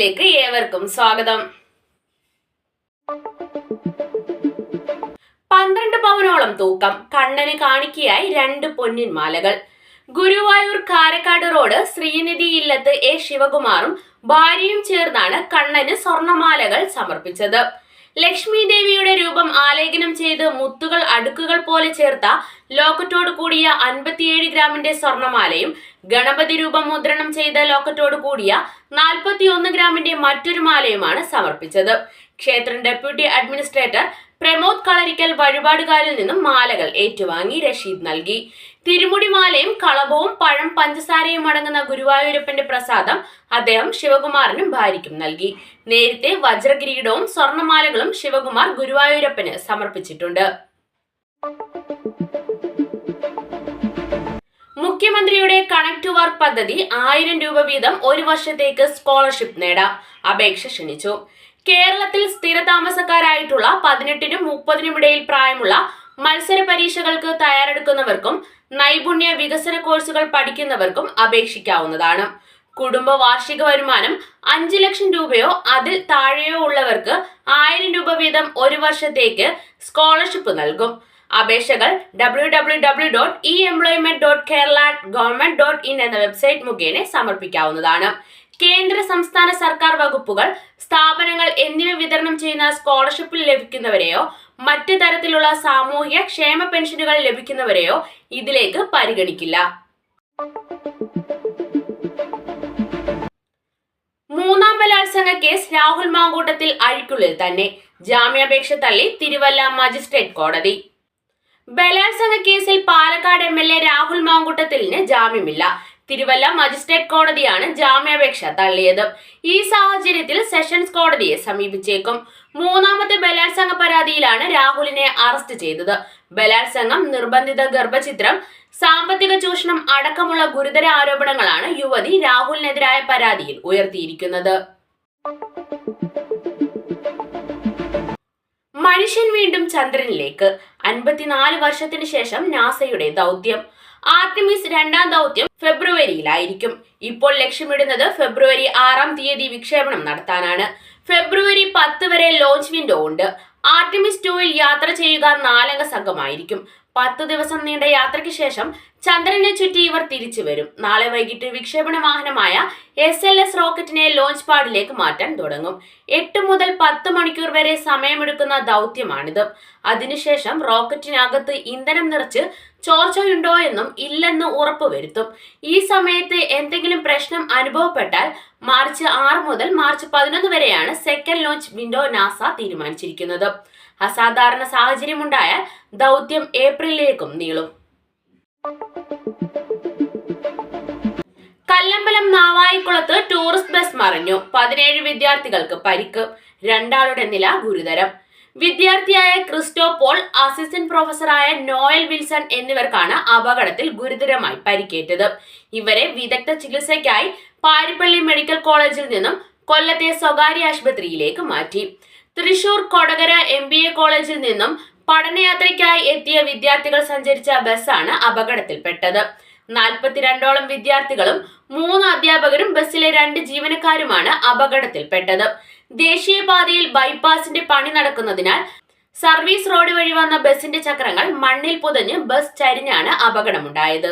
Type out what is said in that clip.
ന്യൂസിലേക്ക് ഏവർക്കും സ്വാഗതം. പന്ത്രണ്ട് പവനോളം തൂക്കം കണ്ണന് കാണിക്കയായി രണ്ട് പൊന്നിൻ മാലകൾ. ഗുരുവായൂർ കാരക്കാട് റോഡ് ശ്രീനിധി ഇല്ലത്ത് എ ശിവകുമാറും ഭാര്യയും ചേർന്നാണ് കണ്ണന് സ്വർണമാലകൾ സമർപ്പിച്ചത്. ലക്ഷ്മി ദേവിയുടെ രൂപം ആലേഖനം ചെയ്ത് മുത്തുകൾ അടുക്കുകൾ പോലെ ചേർത്ത ലോക്കറ്റോട് കൂടിയ അൻപത്തിയേഴ് ഗ്രാമിന്റെ സ്വർണമാലയും ഗണപതി രൂപം മുദ്രണം ചെയ്ത ലോക്കറ്റോട് കൂടിയ നാൽപ്പത്തിയൊന്ന് ഗ്രാമിന്റെ മറ്റൊരു മാലയുമാണ് സമർപ്പിച്ചത്. ക്ഷേത്രം ഡെപ്യൂട്ടി അഡ്മിനിസ്ട്രേറ്റർ പ്രമോദ് കളരിക്കൽ വഴിപാടുകാരിൽ നിന്നും മാലകൾ ഏറ്റുവാങ്ങി രഷീദ് നൽകി. തിരുമുടി മാലയും കളഭവും പഴം പഞ്ചസാരയും അടങ്ങുന്ന ഗുരുവായൂരപ്പന്റെ പ്രസാദം അദ്ദേഹം ശിവകുമാറിനും ഭാര്യയ്ക്കും നൽകി. നേരത്തെ വജ്രകിരീടവും സ്വർണമാലകളും ശിവകുമാർ ഗുരുവായൂരപ്പന് സമർപ്പിച്ചിട്ടുണ്ട്. മുഖ്യമന്ത്രിയുടെ കണക്ട് ടു വർക്ക് പദ്ധതി ആയിരം രൂപ വീതം ഒരു വർഷത്തേക്ക് സ്കോളർഷിപ്പ് നേടാം. അപേക്ഷ ക്ഷണിച്ചു. കേരളത്തിൽ സ്ഥിര താമസക്കാരായിട്ടുള്ള പതിനെട്ടിനും മുപ്പതിനും ഇടയിൽ പ്രായമുള്ള മത്സര പരീക്ഷകൾക്ക് തയ്യാറെടുക്കുന്നവർക്കും നൈപുണ്യ വികസന കോഴ്സുകൾ പഠിക്കുന്നവർക്കും അപേക്ഷിക്കാവുന്നതാണ്. കുടുംബ വാർഷിക വരുമാനം അഞ്ച് ലക്ഷം രൂപയോ അതിൽ താഴെയോ ഉള്ളവർക്ക് ആയിരം രൂപ വീതം ഒരു വർഷത്തേക്ക് സ്കോളർഷിപ്പ് നൽകും. അപേക്ഷകൾ W W W dot e employment dot Kerala government dot in എന്ന വെബ്സൈറ്റ് മുഖേന സമർപ്പിക്കാവുന്നതാണ്. കേന്ദ്ര സംസ്ഥാന സർക്കാർ വകുപ്പുകൾ സ്ഥാപനങ്ങൾ എന്നിവ വിതരണം ചെയ്യുന്ന സ്കോളർഷിപ്പിൽ ലഭിക്കുന്നവരെയോ മറ്റു തരത്തിലുള്ള സാമൂഹ്യ ക്ഷേമ പെൻഷനുകൾ ലഭിക്കുന്നവരെയോ ഇതിലേക്ക് പരിഗണിക്കില്ല. മൂന്നാം ബലാത്സംഗ കേസ് രാഹുൽ മാങ്കൂട്ടത്തിൽ അഴിക്കുള്ളിൽ തന്നെ. ജാമ്യാപേക്ഷ തള്ളി തിരുവല്ല മജിസ്ട്രേറ്റ് കോടതി. ബലാത്സംഗ കേസിൽ Palakkad M L A Rahul മാങ്കുട്ടത്തിലിന് ജാമ്യമില്ല. തിരുവല്ല മജിസ്ട്രേറ്റ് കോടതിയാണ് ജാമ്യാപേക്ഷ തള്ളിയത്. ഈ സാഹചര്യത്തിൽ സെഷൻസ് കോടതിയെ സമീപിച്ചേക്കും. മൂന്നാമത്തെ ബലാത്സംഗ പരാതിയിലാണ് രാഹുലിനെ അറസ്റ്റ് ചെയ്തത്. ബലാത്സംഗം നിർബന്ധിത ഗർഭചിത്രം സാമ്പത്തിക ചൂഷണം അടക്കമുള്ള ഗുരുതര ആരോപണങ്ങളാണ് യുവതി രാഹുലിനെതിരായ പരാതിയിൽ ഉയർത്തിയിരിക്കുന്നത്. മനുഷ്യൻ വീണ്ടും ചന്ദ്രനിലേക്ക്. അൻപത്തിനാല് വർഷത്തിന് ശേഷം നാസയുടെ ദൗത്യം. ആർട്ടിമിസ് രണ്ടാം ദൗത്യം ഫെബ്രുവരിയിലായിരിക്കും. ഇപ്പോൾ ലക്ഷ്യമിടുന്നത് ഫെബ്രുവരി ആറാം തീയതി വിക്ഷേപണം നടത്താനാണ്. ഫെബ്രുവരി പത്ത് വരെ ലോഞ്ച് വിൻഡോ ഉണ്ട്. ആർട്ടിമിസ് ടൂവിൽ യാത്ര ചെയ്യുക നാലംഗ സംഘമായിരിക്കും. പത്ത് ദിവസം നീണ്ട യാത്രയ്ക്ക് ശേഷം ചന്ദ്രനെ ചുറ്റി ഇവർ തിരിച്ചു വരും. നാളെ വൈകിട്ട് വിക്ഷേപണ വാഹനമായ എസ് എൽ എസ് റോക്കറ്റിനെ ലോഞ്ച് പാഡിലേക്ക് മാറ്റാൻ തുടങ്ങും. എട്ട് മുതൽ പത്ത് മണിക്കൂർ വരെ സമയമെടുക്കുന്ന ദൗത്യമാണിത്. അതിനുശേഷം റോക്കറ്റിനകത്ത് ഇന്ധനം നിറച്ച് ചോർച്ചയുണ്ടോ എന്നും ഇല്ലെന്ന് ഉറപ്പുവരുത്തും ഈ സമയത്ത് എന്തെങ്കിലും പ്രശ്നം അനുഭവപ്പെട്ടാൽ മാർച്ച് ആറ് മുതൽ മാർച്ച് പതിനൊന്ന് വരെയാണ് സെക്കൻഡ് ലോഞ്ച് വിൻഡോ നാസ തീരുമാനിച്ചിരിക്കുന്നത്. അസാധാരണ സാഹചര്യമുണ്ടായാൽ ദൗത്യം ഏപ്രിലിലേക്കും നീളും. കല്ലമ്പലം നാവായിക്കുളത്ത് ടൂറിസ്റ്റ് ബസ് മറിഞ്ഞു. പതിനേഴ് വിദ്യാർത്ഥികൾക്ക് പരിക്ക്. രണ്ടാളുടെ നില ഗുരുതരം. വിദ്യാർത്ഥിയായ ക്രിസ്റ്റോ പോൾ അസിസ്റ്റന്റ് പ്രൊഫസറായ നോയൽ വിൽസൺ എന്നിവർക്കാണ് അപകടത്തിൽ ഗുരുതരമായി പരിക്കേറ്റത്. ഇവരെ വിദഗ്ധ ചികിത്സയ്ക്കായി പാരിപ്പള്ളി മെഡിക്കൽ കോളേജിൽ നിന്നും കൊല്ലത്തെ സ്വകാര്യ ആശുപത്രിയിലേക്ക് മാറ്റി. തൃശൂർ കൊടകര എം കോളേജിൽ നിന്നും പഠനയാത്രയ്ക്കായി എത്തിയ വിദ്യാർത്ഥികൾ സഞ്ചരിച്ച ബസ്സാണ് അപകടത്തിൽപ്പെട്ടത്. നാൽപ്പത്തിരണ്ടോളം വിദ്യാർത്ഥികളും മൂന്ന് അധ്യാപകരും ബസ്സിലെ രണ്ട് ജീവനക്കാരുമാണ് അപകടത്തിൽപ്പെട്ടത്. ദേശീയപാതയിൽ ബൈപ്പാസിന്റെ പണി നടക്കുന്നതിനാൽ സർവീസ് റോഡ് വഴി വന്ന ബസിന്റെ ചക്രങ്ങൾ മണ്ണിൽ പുതഞ്ഞ് ബസ് ചരിഞ്ഞാണ് അപകടമുണ്ടായത്.